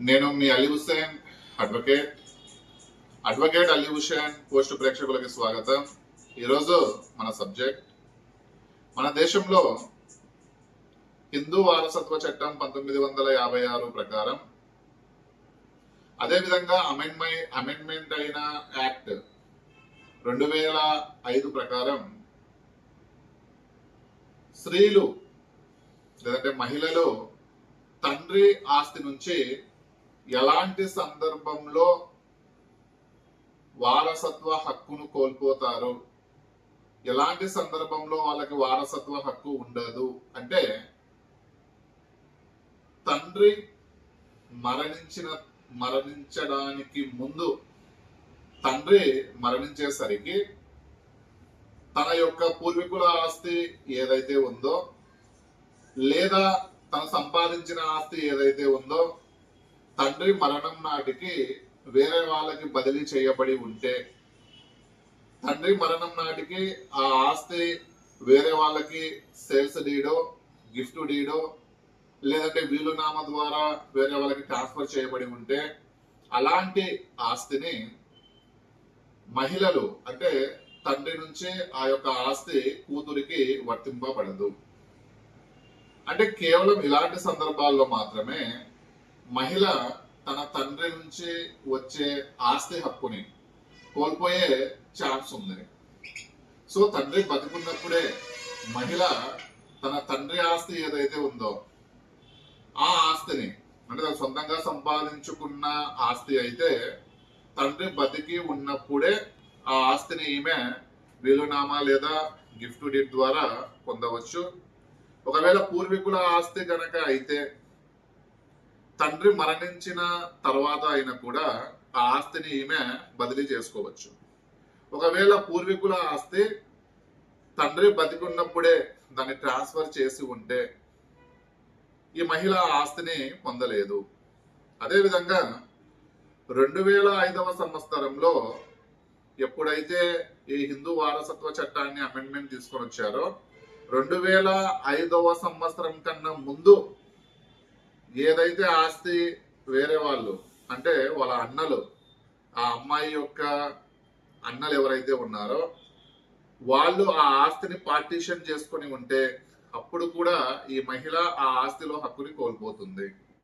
నేను మీ Ali Hussain advocate. Advocate Ali Hussain post ప్రేక్షకులకి స్వాగతం. ఈరోజు మన సబ్జెక్ట్. మన దేశంలో హిందూ వారసత్వ చట్టం పంతొమ్మిది వందల యాభై ఆరు ప్రకారం అదేవిధంగా అమెండ్మై అమెండ్మెంట్ అయిన యాక్ట్ రెండు వేల ఐదు ప్రకారం స్త్రీలు లేదంటే మహిళలు తండ్రి ఆస్తి నుంచి ఎలాంటి సందర్భంలో వారసత్వ హక్కును కోల్పోతారు? ఎలాంటి సందర్భంలో వాళ్ళకి వారసత్వ హక్కు ఉండదు? అంటే తండ్రి మరణించిన మరణించడానికి ముందు తండ్రి మరణించేసరికి తన యొక్క పూర్వీకుల ఆస్తి ఏదైతే ఉందో లేదా తను సంపాదించిన ఆస్తి ఏదైతే ఉందో తండ్రి మరణం నాటికి వేరే వాళ్ళకి బదిలీ చేయబడి ఉంటే తండ్రి మరణం నాటికి ఆ ఆస్తి వేరే వాళ్ళకి సేల్స్ డీడో గిఫ్ట్ డీడో లేదంటే వీలునామా ద్వారా వేరే వాళ్ళకి ట్రాన్స్ఫర్ చేయబడి ఉంటే అలాంటి ఆస్తిని మహిళలు అంటే తండ్రి నుంచి ఆ యొక్క ఆస్తి కూతురికి వర్తింపబడదు. అంటే కేవలం ఇలాంటి సందర్భాల్లో మాత్రమే మహిళ తన తండ్రి నుంచి వచ్చే ఆస్తి హక్కుని కోల్పోయే ఛాన్స్ ఉంది. సో తండ్రి బతికున్నప్పుడే మహిళ తన తండ్రి ఆస్తి ఏదైతే ఉందో ఆ ఆస్తిని అంటే తను సొంతంగా సంపాదించుకున్న ఆస్తి అయితే తండ్రి బతికి ఉన్నప్పుడే ఆ ఆస్తిని ఈమె వీలునామా లేదా గిఫ్ట్ డీడ్ ద్వారా పొందవచ్చు. ఒకవేళ పూర్వీకుల ఆస్తి కనుక అయితే తండ్రి మరణించిన తర్వాత అయినా కూడా ఆ ఆస్తిని ఈమె బదిలీ చేసుకోవచ్చు. ఒకవేళ పూర్వీకుల ఆస్తి తండ్రి బతికున్నప్పుడే దాన్ని ట్రాన్స్ఫర్ చేసి ఉంటే ఈ మహిళ ఆస్తిని పొందలేదు. అదేవిధంగా రెండు వేల ఐదవ సంవత్సరంలో ఎప్పుడైతే ఈ హిందూ వారసత్వ చట్టాన్ని అమెండ్మెంట్ తీసుకొని వచ్చారో రెండు వేల ఐదవ సంవత్సరం కన్నా ముందు ఏదైతే ఆస్తి వేరే వాళ్ళు అంటే వాళ్ళ అన్నలు ఆ అమ్మాయి యొక్క అన్నలు ఎవరైతే ఉన్నారో వాళ్ళు ఆ ఆస్తిని పార్టీషన్ చేసుకొని ఉంటే అప్పుడు కూడా ఈ మహిళ ఆ ఆస్తిలో హక్కుని కోల్పోతుంది.